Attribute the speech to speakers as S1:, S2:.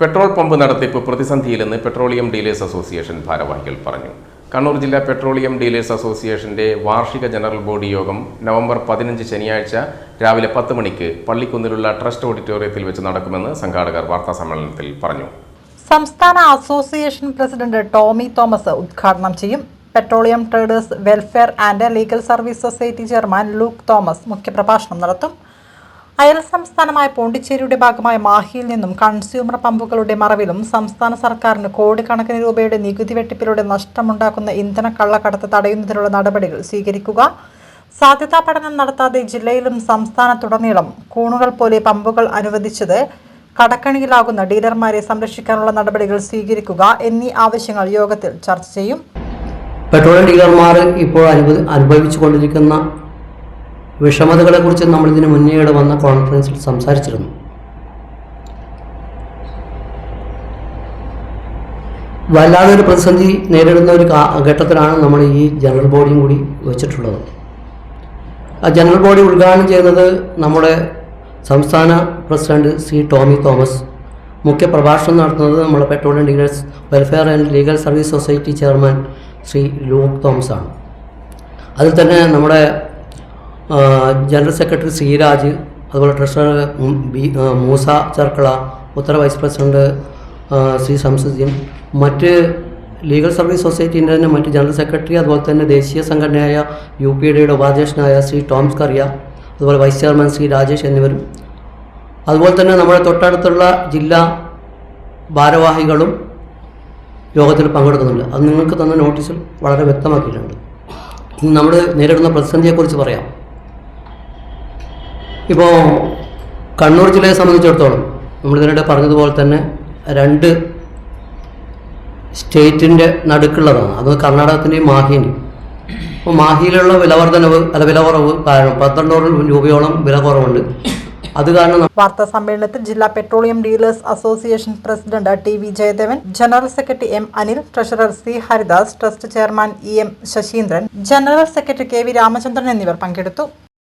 S1: Petrol pump നടത്തിപ്പ് പ്രതിസന്ധിയിലെന്ന് petroleum dealers association ഭാരവാഹികൾ പറഞ്ഞു. കണ്ണൂർ ജില്ലാ പെട്രോളിയം ഡീലേഴ്സ് അസോസിയേഷന്റെ വാർഷിക ജനറൽ ബോഡി യോഗം നവംബർ പതിനഞ്ച് ശനിയാഴ്ച രാവിലെ പത്ത് മണിക്ക് പള്ളിക്കുന്നിലുള്ള ട്രസ്റ്റ് ഓഡിറ്റോറിയത്തിൽ വെച്ച് നടക്കുമെന്ന് സംഘാടകർ വാർത്താ സമ്മേളനത്തിൽ പറഞ്ഞു.
S2: സംസ്ഥാന അസോസിയേഷൻ പ്രസിഡന്റ് ടോമി തോമസ് ഉദ്ഘാടനം ചെയ്യും. Petroleum traders welfare and legal service society chairman Luke Thomas മുഖ്യപ്രഭാഷണം നടത്തും. അയൽ സംസ്ഥാനമായ പോണ്ടിച്ചേരിയുടെ ഭാഗമായ മാഹിയിൽ നിന്നും കൺസ്യൂമർ പമ്പുകളുടെ മറവിലും സംസ്ഥാന സർക്കാരിന് കോടിക്കണക്കിന് രൂപയുടെ നികുതി വെട്ടിപ്പിലൂടെ നഷ്ടമുണ്ടാക്കുന്ന ഇന്ധന കള്ളക്കടത്ത് തടയുന്നതിനുള്ള നടപടികൾ സ്വീകരിക്കുക. സാധ്യതാ പഠനം നടത്താതെ ജില്ലയിലും സംസ്ഥാനത്തുടനീളം കൂണുകൾ പോലെ പമ്പുകൾ അനുവദിച്ചത് കടക്കണിയിലാകുന്ന ഡീലർമാരെ സംരക്ഷിക്കാനുള്ള നടപടികൾ സ്വീകരിക്കുക എന്നീ ആവശ്യങ്ങൾ യോഗത്തിൽ ചർച്ച ചെയ്യും.
S3: പെട്രോളിയം ഡീലർമാർ ഇപ്പോൾ അനുഭവ അനുഭവിച്ചു കൊണ്ടിരിക്കുന്ന വിഷമതകളെക്കുറിച്ച് നമ്മൾ ഇതിന് മുന്നേ വന്ന കോൺഫറൻസിൽ സംസാരിച്ചിരുന്നു. വല്ലാതെ ഒരു പ്രതിസന്ധി നേരിടുന്ന ഒരു ഘട്ടത്തിലാണ് നമ്മൾ ഈ ജനറൽ ബോഡിയും കൂടി വെച്ചിട്ടുള്ളത്. ആ ജനറൽ ബോഡി ഉദ്ഘാടനം ചെയ്യുന്നത് നമ്മുടെ സംസ്ഥാന പ്രസിഡന്റ് സി ടോമി തോമസ് മുഖ്യ പ്രഭാഷണം നടത്തുന്നത് നമ്മുടെ petroleum dealers welfare and legal service society chairman Shri Luke Thomas ആണ് അതിൽ തന്നെ നമ്മുടെ ജനറൽ സെക്രട്ടറി സിരാജ് അതുപോലെ ട്രഷറർ ബി മൂസ ചർക്കള ഉത്തര വൈസ് പ്രസിഡന്റ് ശ്രീ ശംസുദ്ദീൻ മറ്റ് ലീഗൽ സർവീസ് സൊസൈറ്റീന്റെ തന്നെ മറ്റ് ജനറൽ സെക്രട്ടറി അതുപോലെ തന്നെ ദേശീയ സംഘടനയായ യു പി ഡിയുടെ ഉപാധ്യക്ഷനായ ശ്രീ ടോംസ് കറിയ അതുപോലെ വൈസ് ചെയർമാൻ ശ്രീ രാജേഷ് എന്നിവരും. അതുപോലെ തന്നെ നമ്മുടെ തൊട്ടടുത്തുള്ള ജില്ലാ ഭാരവാഹികളും യോഗത്തിൽ പങ്കെടുക്കുന്നുണ്ട്. അത് നിങ്ങൾക്ക് തന്ന നോട്ടീസിൽ വളരെ വ്യക്തമാക്കിയിട്ടുണ്ട്. ഇന്ന് നമ്മൾ നേരിടുന്ന പ്രതിസന്ധിയെക്കുറിച്ച് പറയാം. ഇപ്പോൾ കണ്ണൂർ ജില്ലയെ സംബന്ധിച്ചിടത്തോളം നമ്മൾ ഇതിനിടെ പറഞ്ഞതുപോലെ തന്നെ രണ്ട് സ്റ്റേറ്റിന്റെ നടുക്കുള്ളതാണ്. അത് കർണാടകത്തിന്റെയും മാഹിന്റെയും അപ്പോൾ മാഹിയിലുള്ള വിലവർധനവ് അല്ല വില കുറവ് കാരണം പന്ത്രണ്ടോളം രൂപയോളം വില കുറവുണ്ട്. അത് കാരണം
S2: വാർത്താ സമ്മേളനത്തിൽ ജില്ലാ petroleum dealers association president T V Jayadevan general secretary M Anil treasurer C Haridas trust chairman E M Saseendran general secretary K V Ramachandran എന്നിവർ പങ്കെടുത്തു.